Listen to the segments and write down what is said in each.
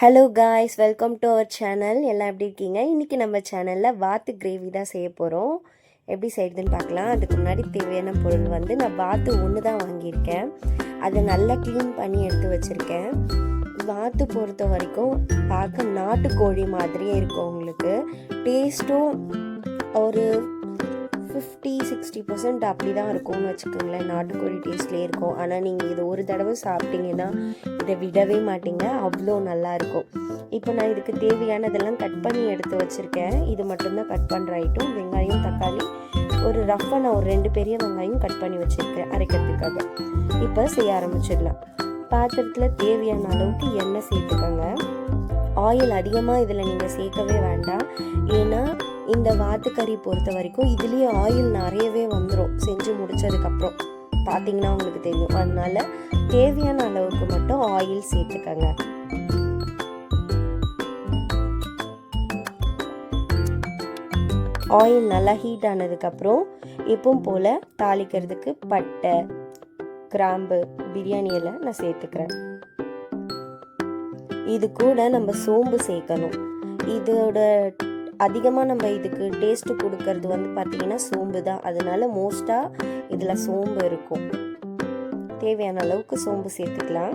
Hello guys welcome to our channel எல்லாம் எப்படி இருக்கீங்க? இன்றைக்கி நம்ம சேனலில் வாத்து கிரேவி தான் செய்ய போகிறோம் எப்படி செய்யுதுன்னு பார்க்கலாம். அதுக்கு முன்னாடி தேவையான பொருள் வந்து நான் வாத்து ஒன்று தான் வாங்கியிருக்கேன். அதை நல்லா க்ளீன் பண்ணி எடுத்து வச்சுருக்கேன். வாத்து பொறுத்த வரைக்கும் பார்க்க நாட்டுக்கோழி மாதிரியே இருக்கும் உங்களுக்கு. டேஸ்ட்டும் ஒரு ஃபிஃப்டி சிக்ஸ்டி பர்சன்ட் அப்படி தான் இருக்கும்னு வச்சுக்கோங்களேன். நாட்டுக்கோழி டேஸ்ட்லேயே இருக்கும். ஆனால் நீங்கள் இது ஒரு தடவை சாப்பிட்டீங்கன்னா இதை விடவே மாட்டீங்க. அவ்வளோ நல்லாயிருக்கும் இப்போ நான் இதுக்கு தேவையானதெல்லாம் கட் பண்ணி எடுத்து வச்சுருக்கேன். இது மட்டும்தான் கட் பண்ணுற ஐட்டம் வெங்காயம் தக்காளி ஒரு ரஃப்பாக நான் ஒரு ரெண்டு பெரிய வெங்காயம் கட் பண்ணி வச்சுருக்கேன் அரைக்கிறதுக்காக. இப்போ செய்ய ஆரம்பிச்சிடலாம். பாத்திரத்தில் தேவையான அளவுக்கு எண்ணெய் சேர்த்துக்கோங்க. ஆயில் அதிகமாக இதில் நீங்கள் சேர்க்கவே வேண்டாம். ஏன்னா இந்த வாத்துக்கறி பொறுத்த வரைக்கும் இதுலேயே ஆயில் நிறையவே வந்துடும் செஞ்சு முடிச்சதுக்கப்புறம். பார்த்தீங்கன்னா உங்களுக்கு தெரியும். அதனால தேவையான அளவுக்கு மட்டும் ஆயில் சேர்த்துக்கங்க. ஆயில் நல்லா ஹீட் ஆனதுக்கப்புறம் எப்பவும் போல் தாளிக்கிறதுக்கு பட்டை கிராம்பு பிரியாணி எல்லாம் நான் சேர்த்துக்கிறேன். இது கூட நம்ம சோம்பு சேர்க்கணும். இதோட அதிகமாக நம்ம இதுக்கு டேஸ்ட் கொடுக்கறது வந்து பார்த்திங்கன்னா சோம்பு தான் அதனால மோஸ்ட்டாக இதில் சோம்பு இருக்கும். தேவையான அளவுக்கு சோம்பு சேர்த்துக்கலாம்.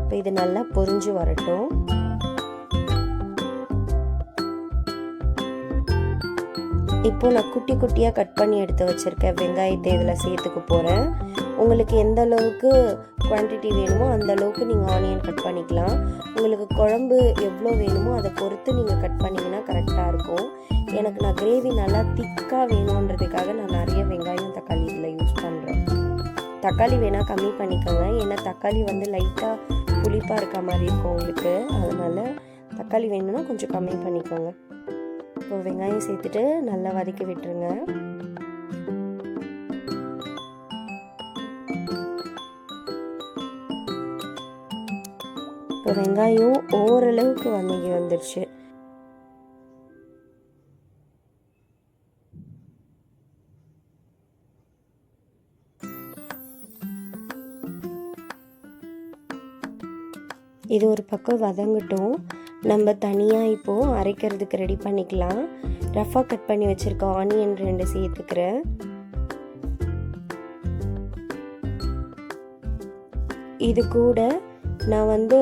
இப்போ இது நல்லா பொரிஞ்சு வரட்டும். இப்போ நான் குட்டி குட்டியாக கட் பண்ணி எடுத்து வச்சுருக்கேன் வெங்காயத்தை இதில் சேர்த்துக்க போகிறேன் உங்களுக்கு எந்த அளவுக்கு குவான்டிட்டி வேணுமோ அந்த அளவுக்கு நீங்கள் ஆனியன் கட் பண்ணிக்கலாம். உங்களுக்கு குழம்பு எவ்வளோ வேணுமோ அதை பொறுத்து நீங்கள் கட் பண்ணிங்கன்னா கரெக்டாக இருக்கும். எனக்கு நான் கிரேவி நல்லா திக்காக வேணுன்றதுக்காக நான் நிறைய வெங்காயம் தக்காளி இதில் யூஸ் பண்ணுறேன் தக்காளி வேணால் கம்மி பண்ணிக்கோங்க. ஏன்னா தக்காளி வந்து லைட்டாக புளிப்பாக இருக்க மாதிரி இருக்கும் உங்களுக்கு. அதனால் தக்காளி வேணும்னா கொஞ்சம் கம்மி பண்ணிக்கோங்க. இப்போ வெங்காயம் சேர்த்துட்டு நல்லா வதக்கி விட்டுருங்க. இப்போ வெங்காயம் ஓரளவுக்கு வதங்கி வந்துடுச்சு இது ஒரு பக்கம் வதங்கட்டும். நம்ம தனியாக இப்போது அரைக்கிறதுக்கு ரெடி பண்ணிக்கலாம். ரஃபாக கட் பண்ணி வச்சுருக்க ஆனியன் ரெண்டு சேர்த்துக்கிறேன் இது கூட நான் வந்து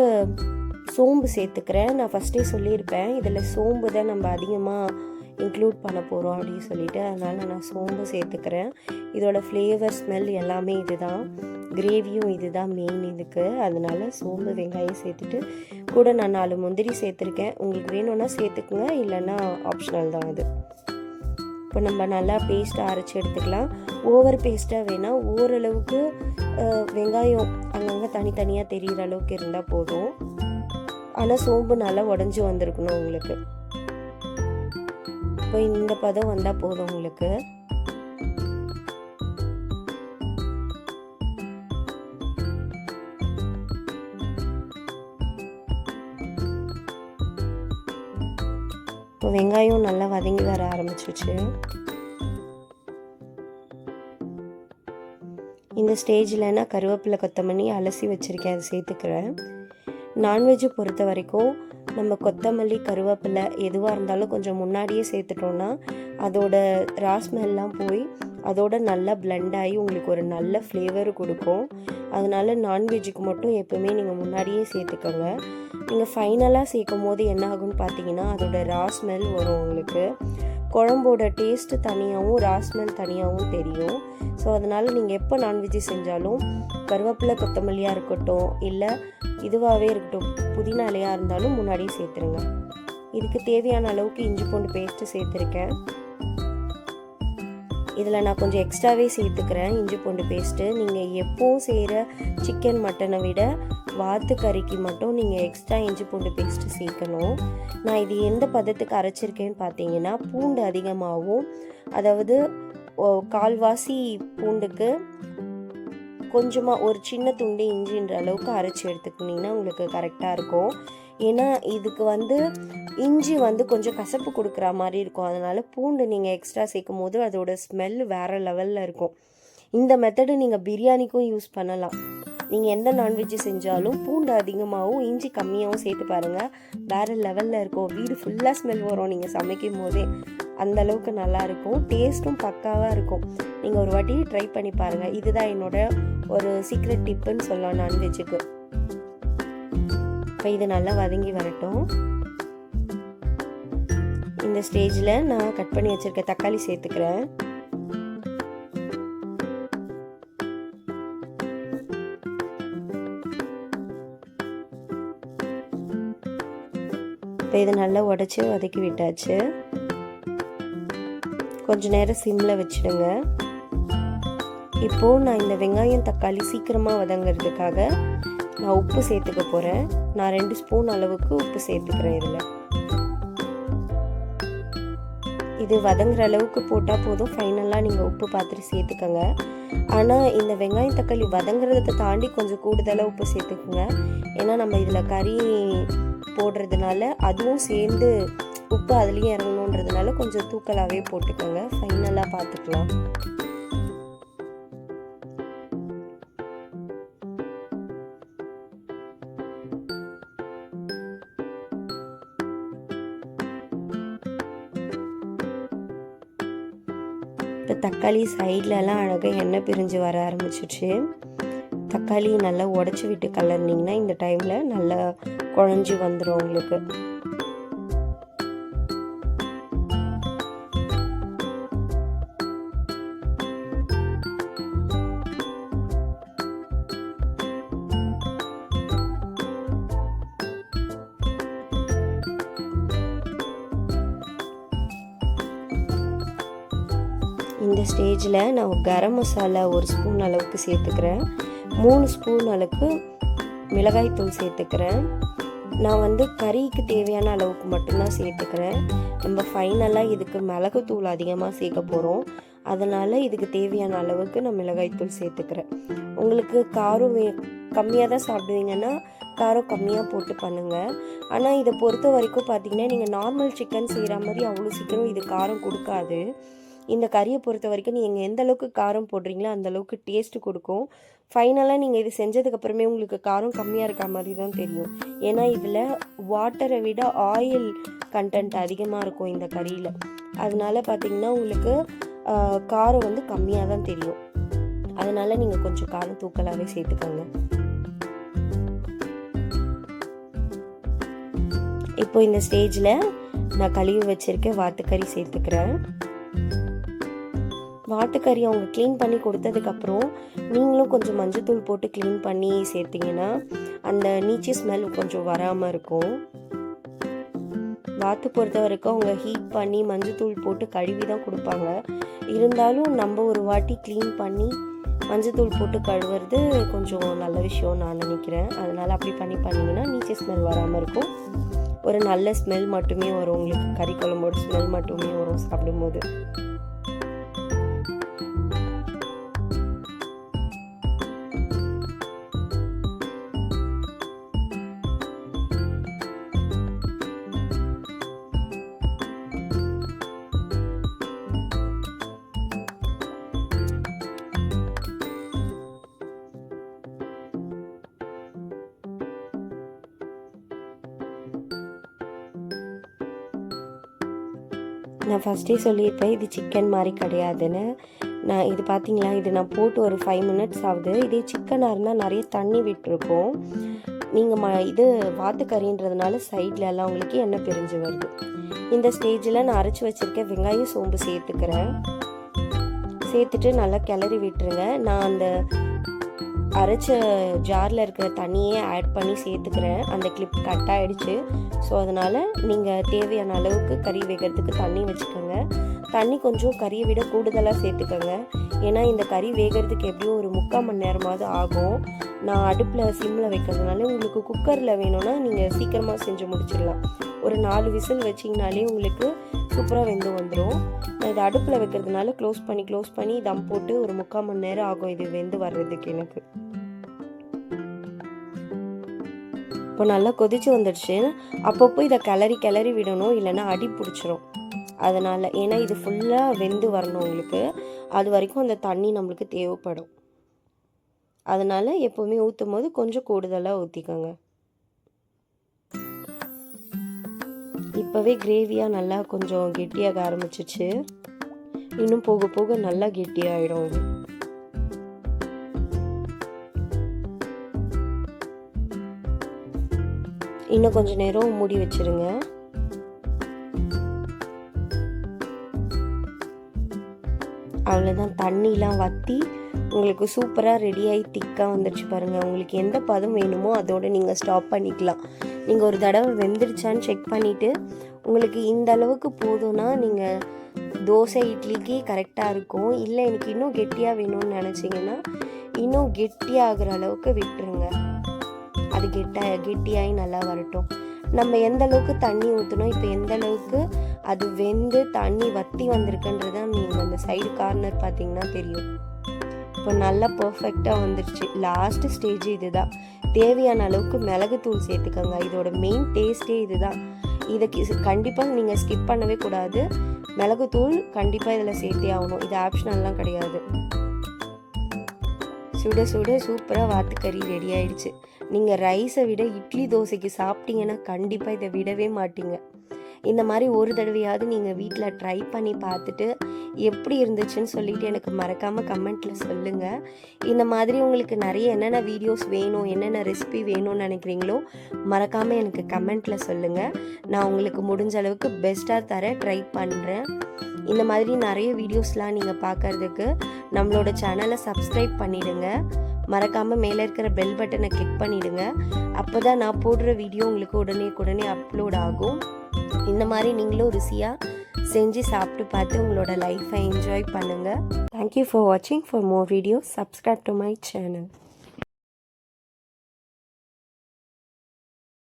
சோம்பு சேர்த்துக்கிறேன். நான் ஃபஸ்ட்டே சொல்லியிருப்பேன். இதில் சோம்பு தான் நம்ம அதிகமாக இன்க்ளூட் பண்ண போகிறோம் அப்படின்னு சொல்லிட்டு அதனால் நான் சோம்பு சேர்த்துக்கிறேன். இதோட ஃப்ளேவர் ஸ்மெல் எல்லாமே இதுதான். கிரேவியும் இதுதான் மெயின் இதுக்கு. அதனால சோம்பு வெங்காயம் சேர்த்துட்டு கூட நான் நாலு முந்திரி சேர்த்துருக்கேன். உங்களுக்கு வேணும்னா சேர்த்துக்குங்க. இல்லைன்னா ஆப்ஷனல் தான் அது இப்போ நம்ம நல்லா பேஸ்ட்டாக அரைச்சி எடுத்துக்கலாம். ஓவர் பேஸ்ட்டாக வேணால் ஓரளவுக்கு வெங்காயம் அங்கங்கே தனித்தனியாக தெரிகிற அளவுக்கு இருந்தால் போதும். ஆனால் சோம்பு நல்லா உடஞ்சி வந்திருக்கணும் உங்களுக்கு. இப்போ இந்த பதம் வந்தால் போதும் உங்களுக்கு. இப்போ வெங்காயம் நல்லா வதங்கி வர ஆரம்பிச்சிருச்சு. இந்த ஸ்டேஜில் நான் கருவேப்பிலை கொத்தமல்லி அலசி வச்சுருக்கேன். அதை சேர்த்துக்கிறேன். நான்வெஜ்ஜை பொறுத்த வரைக்கும் நம்ம கொத்தமல்லி கருவேப்பிலை எதுவாக இருந்தாலும் கொஞ்சம் முன்னாடியே சேர்த்துட்டோன்னா அதோட ராஸ்மெல்லாம் போய் அதோட நல்லா பிளெண்ட் ஆகி உங்களுக்கு ஒரு நல்ல ஃப்ளேவர் கொடுக்கும். அதனால நான்வெஜ்ஜுக்கு மட்டும் எப்போவுமே நீங்கள் முன்னாடியே சேர்த்துக்கோங்க. நீங்கள் ஃபைனலாக சேர்க்கும் போது என்ன ஆகும்னு பார்த்தீங்கன்னா அதோட ரா ஸ்மெல் வரும் உங்களுக்கு. குழம்போட டேஸ்ட்டு தனியாகவும் ரா ஸ்மெல் தனியாகவும் தெரியும். ஸோ அதனால் நீங்கள் எப்போ நான்வெஜ்ஜு செஞ்சாலும் கருவேப்பிலை கொத்தமல்லியாக இருக்கட்டும் இல்லை இதுவாகவே இருக்கட்டும் புதினா இலையாக இருந்தாலும் முன்னாடியே சேர்த்துருங்க. இதுக்கு தேவையான அளவுக்கு இஞ்சி பூண்டு பேஸ்ட்டு சேர்த்துருக்கேன். இதில் நான் கொஞ்சம் எக்ஸ்ட்ராவே சேர்த்துக்கிறேன். இஞ்சி பூண்டு பேஸ்ட்டு நீங்கள் எப்போவும் செய்கிற சிக்கன் மட்டனை விட வாத்து கறிக்கு மட்டும் நீங்கள் எக்ஸ்ட்ரா இஞ்சி பூண்டு பேஸ்ட்டு சேர்க்கணும். நான் இது எந்த பதத்துக்கு அரைச்சிருக்கேன்னு பார்த்தீங்கன்னா பூண்டு அதிகமாகவும் அதாவது கால்வாசி பூண்டுக்கு கொஞ்சமாக ஒரு சின்ன துண்டு இஞ்சின்ற அளவுக்கு அரைச்சி எடுத்துக்கிட்டிங்கன்னா உங்களுக்கு கரெக்டாக இருக்கும். ஏன்னா இதுக்கு வந்து இஞ்சி வந்து கொஞ்சம் கசப்பு கொடுக்குற மாதிரி இருக்கும். அதனால் பூண்டு நீங்கள் எக்ஸ்ட்ரா சேர்க்கும் போது அதோட ஸ்மெல் வேறு லெவலில் இருக்கும். இந்த மெத்தடு நீங்கள் பிரியாணிக்கும் யூஸ் பண்ணலாம். நீங்கள் எந்த நான்வெஜ் செஞ்சாலும் பூண்டு அதிகமாகவும் இஞ்சி கம்மியாகவும் சேர்த்து பாருங்கள் வேறு லெவலில் இருக்கும். வீடு ஃபுல்லாக ஸ்மெல் வரும். நீங்கள் சமைக்கும் போதே அந்த அளவுக்கு டேஸ்ட்டும் பக்காவாக இருக்கும். நீங்கள் ஒரு வாட்டி ட்ரை பண்ணி பாருங்கள் இதுதான் என்னோட ஒரு சீக்ரெட் டிப்புன்னு சொல்லலாம் நான்வெஜ்ஜுக்கு இப்போ இது நல்லா வதங்கி வரட்டும். இந்த ஸ்டேஜில் நான் கட் பண்ணி வச்சுருக்க தக்காளி சேர்த்துக்கிறேன். இப்போ இதை நல்லா உடச்சி வதக்கி விட்டாச்சு. கொஞ்ச நேரம் சிம்மில் வச்சுடுங்க. இப்போது நான் இந்த வெங்காயம் தக்காளி சீக்கிரமாக வதங்கிறதுக்காக நான் உப்பு சேர்த்துக்க போகிறேன் நான் ரெண்டு ஸ்பூன் அளவுக்கு உப்பு சேர்த்துக்கிறேன் இதில். இது வதங்குற அளவுக்கு போட்டால் போதும். ஃபைனலாக நீங்கள் உப்பு பார்த்துட்டு சேர்த்துக்கோங்க. ஆனால் இந்த வெங்காயம் தக்காளி வதங்குறதை தாண்டி கொஞ்சம் கூடுதலாக உப்பு சேர்த்துக்குங்க. ஏன்னா நம்ம இதில் கறி போடுறதுனால அதுவும் சேர்ந்து உப்பு அதுலேயும் இறங்கணுன்றதுனால கொஞ்சம் தூக்கலாகவே போட்டுக்கோங்க. ஃபைனலாக பார்த்துக்கலாம் இப்போ தக்காளி சைட்லலாம் அழகாக எண்ணெய் பிரிஞ்சு வர ஆரம்பிச்சிடுச்சு தக்காளி நல்லா உடச்சி விட்டு கலர்னிங்கன்னா இந்த டைமில் நல்லா குழஞ்சி வந்துடும் உங்களுக்கு. ஸ்டேஜில் நான் கரம் மசாலா ஒரு ஸ்பூன் அளவுக்கு சேர்த்துக்கிறேன். மூணு ஸ்பூன் அளவுக்கு மிளகாய்த்தூள் சேர்த்துக்கிறேன். நான் வந்து கறிக்கு தேவையான அளவுக்கு மட்டும்தான் சேர்த்துக்கிறேன். நம்ம ஃபைனலாக இதுக்கு மிளகுத்தூள் அதிகமாக சேர்க்க போகிறோம் அதனால் இதுக்கு தேவையான அளவுக்கு நான் மிளகாய்த்தூள் சேர்த்துக்கிறேன். உங்களுக்கு காரம் வே கம்மியாக தான் சாப்பிடுவீங்கன்னா காரம் கம்மியாக போட்டு பண்ணுங்கள் ஆனால் இதை பொறுத்த வரைக்கும் பார்த்திங்கன்னா நீங்கள் நார்மல் சிக்கன் செய்கிற மாதிரி அவ்வளோ சீக்கிரம் இது காரம் கொடுக்காது. இந்த கறியை பொறுத்த வரைக்கும் நீங்கள் எந்த அளவுக்கு காரம் போடுறீங்களோ அந்த அளவுக்கு டேஸ்ட்டு கொடுக்கும். ஃபைனலாக நீங்கள் இது செஞ்சதுக்கப்புறமே உங்களுக்கு காரம் கம்மியாக இருக்க மாதிரி தான் தெரியும். ஏன்னா இதில் வாட்டரை விட ஆயில் கண்டென்ட் அதிகமாக இருக்கும் இந்த கறியில். அதனால பார்த்தீங்கன்னா உங்களுக்கு காரம் வந்து கம்மியாக தான் தெரியும். அதனால நீங்கள் கொஞ்சம் காரம் தூக்கலாகவே சேர்த்துக்கோங்க. இப்போ இந்த ஸ்டேஜில் நான் கழுவி வச்சுருக்க வாத்துக்கறி சேர்த்துக்கிறேன். வாட்டுக்கறி அவங்க க்ளீன் பண்ணி கொடுத்ததுக்கப்புறம் நீங்களும் கொஞ்சம் மஞ்சத்தூள் போட்டு க்ளீன் பண்ணி சேர்த்திங்கன்னா அந்த நீச்சி ஸ்மெல் கொஞ்சம் வராமல் இருக்கும். வாத்து பொறுத்த வரைக்கும் அவங்க ஹீட் பண்ணி மஞ்சத்தூள் போட்டு கழுவி தான் கொடுப்பாங்க. இருந்தாலும் நம்ம ஒரு வாட்டி க்ளீன் பண்ணி மஞ்சத்தூள் போட்டு கழுவுறது கொஞ்சம் நல்ல விஷயம் நான் நினைக்கிறேன். அதனால் அப்படி பண்ணி பண்ணிங்கன்னா நீச்சி ஸ்மெல் வராமல் இருக்கும். ஒரு நல்ல ஸ்மெல் மட்டுமே வரும். உங்களுக்கு கறி குழம்போட ஸ்மெல் மட்டுமே வரும் சாப்பிடும்போது. நான் ஃபஸ்ட்டே சொல்லியிருப்பேன் இது சிக்கன் மாதிரி கிடையாதுன்னு. நான் இது பார்த்தீங்களா இது நான் போட்டு ஒரு ஃபைவ் மினிட்ஸ் ஆகுது. இதே சிக்கனாக இருந்தால் நிறைய தண்ணி விட்டுருக்கோம் நீங்கள் ம இது வாத்துக்கறின்றதுனால சைடில் எல்லாம் உங்களுக்கு எண்ணெய் பிரிஞ்சு வருது. இந்த ஸ்டேஜில் நான் அரைச்சி வச்சுருக்க வெங்காயம் சோம்பு சேர்த்துக்கிறேன். சேர்த்துட்டு நல்லா கிளறி விட்டுருங்க. நான் அந்த அரைச்ச ஜாரில் இருக்கிற தண்ணியே ஆட் பண்ணி சேர்த்துக்கிறேன். அந்த கிளிப் கட் ஆகிடுச்சு ஸோ அதனால் நீங்கள் தேவையான அளவுக்கு கறி வேகிறதுக்கு தண்ணி வச்சுக்கோங்க. தண்ணி கொஞ்சம் கறியை விட கூடுதலாக சேர்த்துக்கோங்க. ஏன்னா இந்த கறி வேகிறதுக்கு எப்படியும் ஒரு முக்கால் மணி நேரமாவது ஆகும். நான் அடுப்பில் சிம்மில் வைக்கிறதுனால உங்களுக்கு குக்கரில் வேணும்னா நீங்கள் சீக்கிரமாக செஞ்சு முடிச்சிடலாம். ஒரு நாலு விசில் வச்சிங்கனாலே உங்களுக்கு சூப்பராக வெந்து வந்துடும் நான் இதை அடுப்பில் வைக்கிறதுனால க்ளோஸ் பண்ணி க்ளோஸ் பண்ணி தம் போட்டு ஒரு முக்கால் மணி நேரம் ஆகும் இது வெந்து வர்றதுக்கு எனக்கு. இப்போ நல்லா கொதிச்சு வந்துடுச்சு. அப்பப்போ இதை கிளறி கிளறி விடணும் இல்லைன்னா அடி பிடிச்சிரும். அதனால் ஏன்னா இது ஃபுல்லாக வெந்து வரணும் உங்களுக்கு. அது வரைக்கும் அந்த தண்ணி நம்மளுக்கு தேவைப்படும். அதனால் எப்போவுமே ஊற்றும் போது கொஞ்சம் கூடுதலாக ஊற்றிக்கோங்க இப்போவே கிரேவியாக நல்லா கொஞ்சம் கெட்டியாக ஆரம்பிச்சிச்சு. இன்னும் போக போக நல்லா கெட்டியாயிடும். இது இன்னும் கொஞ்சம் நேரம் மூடி வச்சிருங்க. அவ்வளோதான் தண்ணிலாம் வற்றி உங்களுக்கு சூப்பராக ரெடியாகி திக்காக வந்துடுச்சு பாருங்கள் உங்களுக்கு எந்த பதம் வேணுமோ அதோடு நீங்கள் ஸ்டாப் பண்ணிக்கலாம். நீங்கள் ஒரு தடவை வெந்துடுச்சான்னு செக் பண்ணிவிட்டு உங்களுக்கு இந்த அளவுக்கு போதும்னா நீங்கள் தோசை இட்லிக்கு கரெக்டாக இருக்கும். இல்லை எனக்கு இன்னும் கெட்டியாக வேணும்னு நினச்சிங்கன்னா இன்னும் கெட்டியாகிற அளவுக்கு விட்டுருங்க. அது கெட்ட கெட்டியாகி நல்லா வரட்டும். நம்ம எந்த அளவுக்கு தண்ணி ஊற்றணும் இப்போ எந்த அளவுக்கு அது வெந்து தண்ணி வற்றி வந்திருக்குன்றது நீங்கள் அந்த சைடு கார்னர் பார்த்தீங்கன்னா தெரியும். இப்போ நல்லா பர்ஃபெக்டாக வந்துடுச்சு லாஸ்ட் ஸ்டேஜ் இதுதான். தேவையான அளவுக்கு மிளகுத்தூள் சேர்த்துக்கோங்க. இதோட மெயின் டேஸ்ட்டே இதுதான். இதை கண்டிப்பாக நீங்கள் ஸ்கிப் பண்ணவே கூடாது. மிளகுத்தூள் கண்டிப்பாக இதில் சேர்த்தே ஆகணும். இது ஆப்ஷனல்லாம் கிடையாது. சுட சுட சூப்பராக வாத்துக்கறி ரெடி ஆயிடுச்சு. நீங்கள் ரைஸை விட இட்லி தோசைக்கு சாப்பிட்டீங்கன்னா கண்டிப்பாக இதை விடவே மாட்டீங்க. இந்த மாதிரி ஒரு தடவையாவது நீங்கள் வீட்டில் ட்ரை பண்ணி பார்த்துட்டு எப்படி இருந்துச்சுன்னு சொல்லிட்டு எனக்கு மறக்காமல் கமெண்ட்டில் சொல்லுங்கள் இந்த மாதிரி உங்களுக்கு நிறைய என்னென்ன வீடியோஸ் வேணும் என்னென்ன ரெசிபி வேணும்னு நினைக்கிறீங்களோ மறக்காமல் எனக்கு கமெண்ட்டில் சொல்லுங்கள் நான் உங்களுக்கு முடிஞ்ச அளவுக்கு பெஸ்ட்டாக தர ட்ரை பண்ணுறேன் இந்த மாதிரி நிறைய வீடியோஸ்லாம் நீங்கள் பார்க்கறதுக்கு நம்மளோட சேனலை சப்ஸ்கிரைப் பண்ணிவிடுங்க மறக்காமல் மேலே இருக்கிற பெல் பட்டனை கிளிக் பண்ணிவிடுங்க அப்போ தான் நான் போடுற வீடியோ உங்களுக்கு உடனே உடனே அப்லோட் ஆகும். இந்த மாதிரி நீங்களும் ருசியாக செஞ்சு சாப்பிட்டு பார்த்து உங்களோட லைஃப்பை என்ஜாய் பண்ணுங்கள் தேங்க்யூ ஃபார் வாட்சிங் for more videos subscribe to my channel